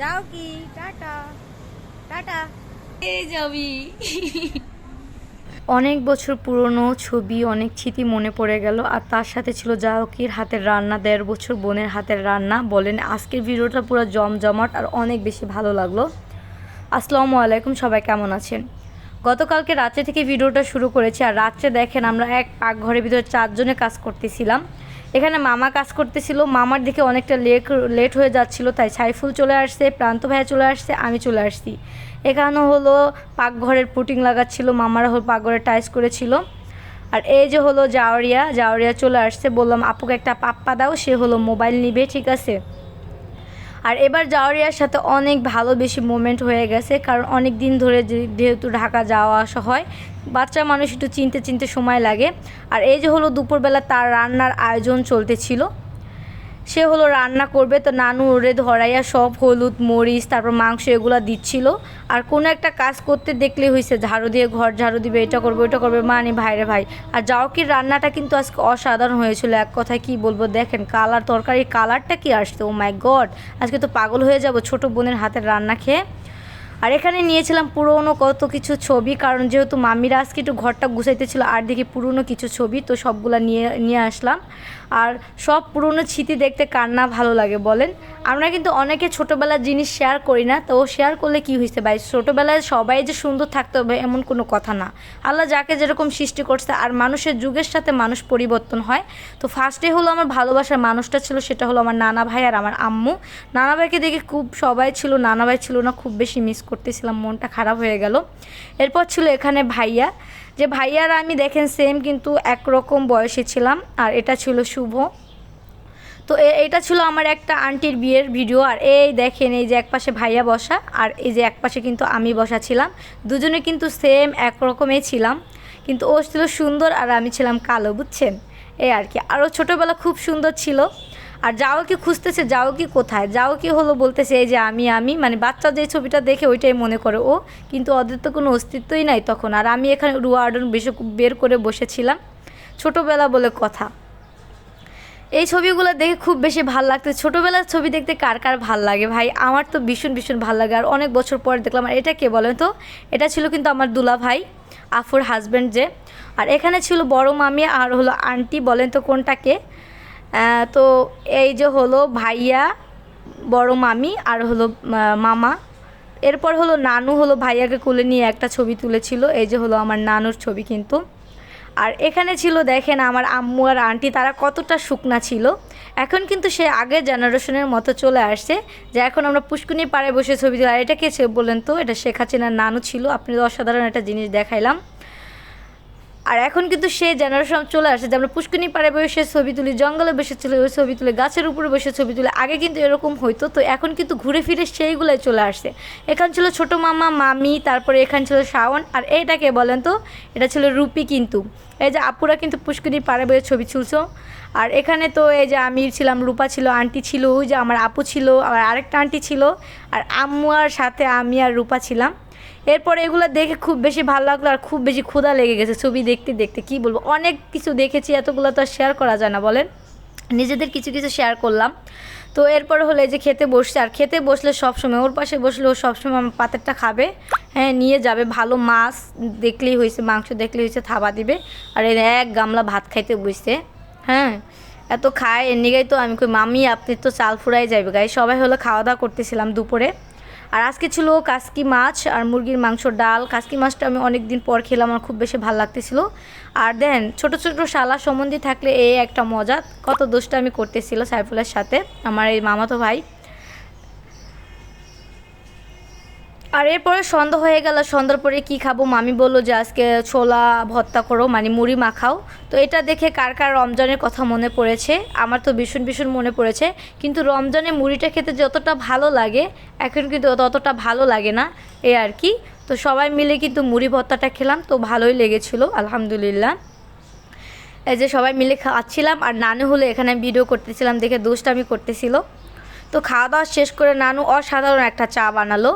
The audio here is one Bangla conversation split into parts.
যাও কি? টাটা। টাটা। যাবি অনেক বছর পুরনো ছবি, অনেক স্মৃতি মনে পড়ে গেল, আর তার সাথে ছিল জাহকির হাতের রান্না, দেড় বছর বোনের হাতের রান্না, বলেন আজকের ভিডিওটা পুরো জমজমাট আর অনেক বেশি ভালো লাগল। আসসালামু আলাইকুম, সবাই কেমন আছেন? গতকালকে রাত্রে থেকে ভিডিওটা শুরু করেছি, আর রাত্রে দেখেন আমরা এক পাকঘরের ভিতরে চারজনে কাজ করতেছিলাম। এখানে মামা কাজ করতেছিল। মামার দিকে অনেকটা লেট লেট হয়ে যাচ্ছিল, তাই সাইফুল চলে আসছে, প্রান্ত ভাইয়া চলে আসছে, আমি চলে আসছি। এখানে হলো পাকঘরের পুটিং লাগাচ্ছিল, মামারা হল পাকঘরে টাইস করেছিল। আর এই যে হলো জাওরিয়া জাওরিয়া চলে আসছে, বললাম, আপুকে একটা পাপ্পা দাও, সে হলো মোবাইল নিবে, ঠিক আছে? আর এবার জাওরিয়ার সাথে অনেক ভালো বেশি মোমেন্ট হয়ে গেছে, কারণ অনেক দিন ধরে যেহেতু ঢাকা যাওয়া আসা হয়, বাচ্চা মানুষ একটু চিনতে চিনতে সময় লাগে। আর এই যে হলো দুপুরবেলা তার রান্নার আয়োজন চলতেছিল সে হলো রান্না করবে। তো নানু ওরে ধরাইয়া সব হলুদ, মরিচ, তারপর মাংস এগুলো দিচ্ছিল। আর কোনো একটা কাজ করতে দেখলে হয়েছে ঝাড়ু দিয়ে ঘর ঝাড়ু দিবে, এটা করবে ওটা করবে। মানে ভাইরে ভাই আর যাও কি, রান্নাটা কিন্তু আজকে অসাধারণ হয়েছিল। এক কথায় কি বলব, দেখেন কালার তরকারি কালারটা কি আসছে? ও মাই গড আজকে তো পাগল হয়ে যাব ছোট বোনের হাতের রান্না খেয়ে। আর এখানে নিয়েছিলাম পুরনো কত কিছু ছবি, কারণ যেহেতু মামিরা আজকে একটু ঘরটা গুছাইতে ছিল আর দেখি পুরনো কিছু ছবি, তো সবগুলো নিয়ে নিয়ে আসলাম। আর সব পুরনো স্মৃতি দেখতে কার না ভালো লাগে বলেন? আমরা কিন্তু অনেকে ছোটোবেলার জিনিস শেয়ার করি না, তো শেয়ার করলে কি হয়েছে ভাই? ছোটোবেলায় সবাই যে সুন্দর থাকতে হবে এমন কোনো কথা না। আল্লাহ যাকে যেরকম সৃষ্টি করছে আর মানুষের যুগের সাথে মানুষ পরিবর্তন হয়। তো ফার্স্টে হলো আমার ভালোবাসার মানুষটা ছিল, সেটা হলো আমার নানা ভাই আর আমার আম্মু। নানা ভাইকে দেখে খুব সবাই ছিল, নানা ভাই ছিল না, খুব বেশি মিস করতেছিলাম, মনটা খারাপ হয়ে গেল। এরপর ছিল এখানে ভাইয়া। যে ভাইয়ারা আমি দেখেন সেম কিন্তু একরকম বয়সে ছিলাম, আর এটা ছিল শুভ। তো এটা ছিল আমার একটা আন্টির বিয়ের ভিডিও, আর এই দেখেন, এই যে একপাশে ভাইয়া বসা, আর এই যে একপাশে কিন্তু আমি বসা ছিলাম। দুজনে কিন্তু সেম একরকমই ছিলাম, কিন্তু ও ছিল সুন্দর আর আমি ছিলাম কালো, বুঝছেন? এই আর কি। আরও ছোটোবেলা খুব সুন্দর ছিল। আর যাও কি খুঁজতেছে, যাও কি কোথায়? যাও কি হলো বলতেছে, এই যে আমি আমি মানে বাচ্চা যে ছবিটা দেখে ওইটাই মনে করে ও। কিন্তু ওদের তো কোনো অস্তিত্বই নাই তখন। আর আমি এখানে রুয়ার্ডন বেশ বের করে বসেছিলাম। ছোটোবেলা বলে কথা। এই ছবিগুলো দেখে খুব বেশি ভালো লাগতো ছোটোবেলার ছবি দেখতে কার কার ভালো লাগে? ভাই, আমার তো ভীষণ ভীষণ ভালো লাগে। আর অনেক বছর পর দেখলাম, আর এটা কে বলেন তো? এটা ছিল কিন্তু আমার দুলা ভাই, আফুর হাজব্যান্ড যে। আর এখানে ছিল বড় মামি আর হলো আন্টি বলেন তো কোনটাকে তো এই যে হলো ভাইয়া, বড় মামি আর হলো মামা। এরপর হলো নানু হলো ভাইয়াকে কোলে নিয়ে একটা ছবি তুলেছিল, এই যে হলো আমার নানুর ছবি কিন্তু। আর এখানে ছিল দেখেন আমার আম্মু আর আন্টি, তারা কতটা শুকনা ছিল। এখন কিন্তু সে আগের জেনারেশনের মতো চলে আসছে, যে এখন আমরা পুষ্কুনি পাড়ে বসে ছবি তুলি। আর এটা কে বলেন তো? এটা শেখ হাসিনার নানু ছিল। আপনি অসাধারণ একটা জিনিস দেখাইলাম। আর এখন কিন্তু সে জেনারেশন চলে আসে যে আমরা পুষ্কুনি পাড়ে বসে ছবি তুলি, জঙ্গলে বসে তুলি ওই ছবি তুলে, গাছের উপরে বসে ছবি তুলে। আগে কিন্তু এরকম হইতো। তো এখন কিন্তু ঘুরে ফিরে সেইগুলোই চলে আসছে এখান ছিল ছোট মামা, মামি, তারপরে এখান ছিল শাওন। আর এইটাকে বলেন তো, এটা ছিল রুপি কিন্তু। এই যে আপুরা কিন্তু পুষ্কুনি পাড়ে বসে ছবি তুলছো। আর এখানে তো এই যে আমি ছিলাম, রূপা ছিল, আন্টি ছিল, ওই যে আমার আপু ছিল আর আরেকটা আন্টি ছিল। আর আম্মু আর সাথে আমি আর রূপা ছিলাম। এরপর এগুলো দেখে খুব বেশি ভালো লাগল আর খুব বেশি ক্ষুধা লেগে গেছে ছবি দেখতে দেখতে। কি বলব? অনেক কিছু দেখেছি, এতগুলো তো আর শেয়ার করা যায় না, বলেন। নিজেদের কিছু কিছু শেয়ার করলাম। তো এরপর হলো যে খেতে বসছে, আর খেতে বসলে সবসময় ওর পাশে বসলে ও সবসময় আমার পাতেরটা খাবে। হ্যাঁ নিয়ে যাবে ভালো মাছ, দেখলেই হয়েছে, মাংস দেখলেই হয়েছে, থাবা দিবে। আর এই এক গামলা ভাত খাইতে বসছে হ্যাঁ। এত খায়, এর নিগাই তো আমি কই মামি আপনি তো চাল ফুরাই যাবে গাই সবাই হলো খাওয়া দাওয়া করতেছিলাম দুপুরে। আর আজকে ছিল কাসকি মাছ আর মুরগির মাংস ডাল। কাসকি মাছটা আমি অনেক দিন পর খেলাম, আমার খুব বেশি ভালো লাগতেছিল। আর দেন, ছোট ছোট শালা সম্বন্ধে থাকলে এ একটা মজা। কত দোষটা আমি করতেছিল সাইফুলের সাথে, আমার এই মামাতো ভাই। আর এরপরে সন্ধ্যা হয়ে গেল, সন্ধ্যার পরে কি খাব? মামি বলল যে আজকে ছোলা ভর্তা করো মানে মুড়ি মাখাও। তো এটা দেখে কার কার রমজানের কথা মনে পড়েছে? আমার তো ভীষণ ভীষণ মনে পড়েছে। কিন্তু রমজানে মুড়িটা খেতে যতটা ভালো লাগে, এখন কিন্তু ততটা ভালো লাগে না, এ আর কি। তো সবাই মিলে কিন্তু মুড়ি ভর্তাটা খেলাম, তো ভালোই লেগেছিল, আলহামদুলিল্লাহ। এই যে সবাই মিলে খাওয়াচ্ছিলাম আর নানু হলে এখানে ভিডিও করতেছিলাম, দেখে দুষ্টামি করতেছিল। তো খাওয়া দাওয়া শেষ করে নানু অসাধারণ একটা চা বানালো।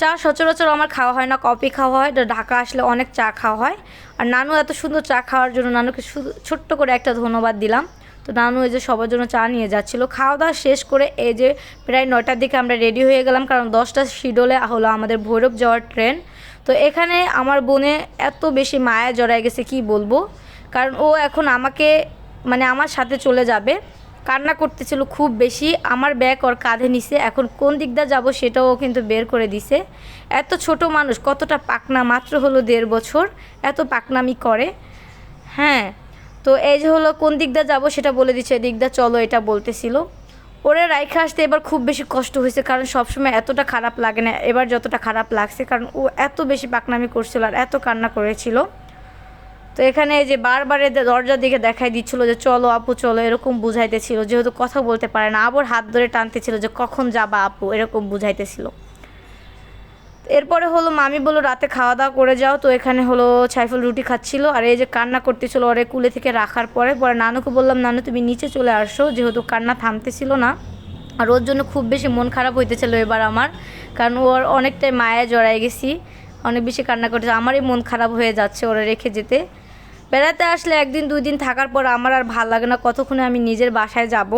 চা সচরাচর আমার খাওয়া হয় না, কফি খাওয়া হয় ঢাকা আসলে অনেক চা খাওয়া হয়। আর নানু এত সুন্দর চা খাওয়ার জন্য নানুকে শুধু ছোট্ট করে একটা ধন্যবাদ দিলাম। তো নানু এই যে সবার জন্য চা নিয়ে যাচ্ছিল। খাওয়া দাওয়া শেষ করে এই যে প্রায় নয়টার দিকে আমরা রেডি হয়ে গেলাম, কারণ দশটা শিডোলে হলো আমাদের ভৈরব যাওয়ার ট্রেন। তো এখানে আমার বোনে এত বেশি মায়া জড়ায় গেছে, কি বলব? কারণ ও এখন আমাকে মানে আমার সাথে চলে যাবে। কান্না করতেছিল খুব বেশি। আমার ব্যাগ ওর কাঁধে নিছে। এখন কোন দিকটা যাব সেটাও কিন্তু বের করে দিছে। এত ছোট মানুষ, কতটা পাকনা, মাত্র হলো দেড় বছর। এত পাকনামি করে। হ্যাঁ তো এই যে হলো কোন দিকটা যাব সেটা বলে দিচ্ছে দিকটা চলো এটা বলতেছিল। ওরে রাইখা আসতে এবার খুব বেশি কষ্ট হয়েছে কারণ সবসময় এতটা খারাপ লাগে না। এবার যতটা খারাপ লাগছে কারণ ও এত বেশি পাকনামি করছিল আর এত কান্না করেছিল। তো এখানে যে বারবার দরজার দিকে দেখাই দিচ্ছিল যে, চলো আপু, চলো, এরকম বুঝাইতেছিল। যেহেতু কথা বলতে পারে না, আবার হাত ধরে টানতেছিল যে, কখন যাবা আপু? এরকম বুঝাইতেছিল। এরপরে হলো, মামি বলল রাতে খাওয়া দাওয়া করে যাও। তো এখানে হলো ছাইফুল রুটি খাচ্ছিল। আর এই যে কান্না করতেছিল ওরে কুলে থেকে রাখার পরে পরে নানুকে বললাম, নানু, তুমি নিচে চলে আসো। যেহেতু কান্না থামতেছিল না। আর ওর জন্য খুব বেশি মন খারাপ হইতেছিল এবার আমার। কারণ ওর অনেকটাই মায়া জড়াই গেছি। অনেক বেশি কান্না করতেছে। আমারই মন খারাপ হয়ে যাচ্ছে ওরা রেখে যেতে। বেড়াতে আসলে একদিন দুই দিন থাকার পর আমার আর ভালো লাগে না কতক্ষণে আমি নিজের বাসায় যাব।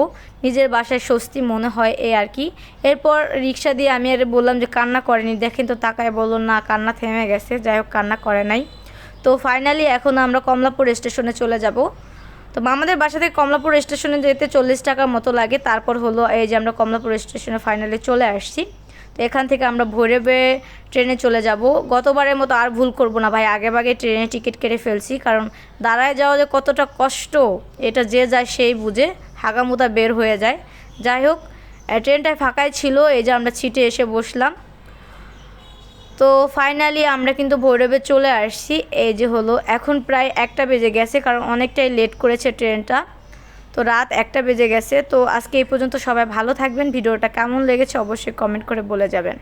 নিজের বাসায় স্বস্তি মনে হয় এই আর কি। এরপর রিক্সা দিয়ে আমি আর বললাম যে কান্না করেনি। দেখেন তো তাকায় বলল, না, কান্না থেমে গেছে। যাই হোক, কান্না করে নাই। তো ফাইনালি এখন আমরা কমলাপুর স্টেশনে চলে যাব। তো আমাদের বাসা থেকে কমলাপুর স্টেশনে যেতে চল্লিশ টাকার মতো লাগে। তারপর হলো এই যে আমরা কমলাপুর স্টেশনে ফাইনালি চলে আসছি। তো এখান থেকে আমরা ভৈরবে ট্রেনে চলে যাব। গতবারের মতো আর ভুল করব না ভাই, আগে ভাগে ট্রেনে টিকিট কেটে ফেলছি, কারণ দাঁড়ায় যাওয়া যে কতটা কষ্ট, এটা যে যায় সেই বুঝে হাগামুতা বের হয়ে যায়। যাই হোক ট্রেনটায় ফাঁকাই ছিল, এই যে আমরা ছিটে এসে বসলাম। তো ফাইনালি আমরা কিন্তু ভৈরবে চলে আসছি, এই যে হলো, এখন প্রায় একটা বেজে গেছে, কারণ অনেকটাই লেট করেছে ট্রেনটা। তো রাত একটা বেজে গেছে। তো আজকে এই পর্যন্ত সবাই ভালো থাকবেন। ভিডিওটা কেমন লেগেছে অবশ্যই কমেন্ট করে বলে যাবেন।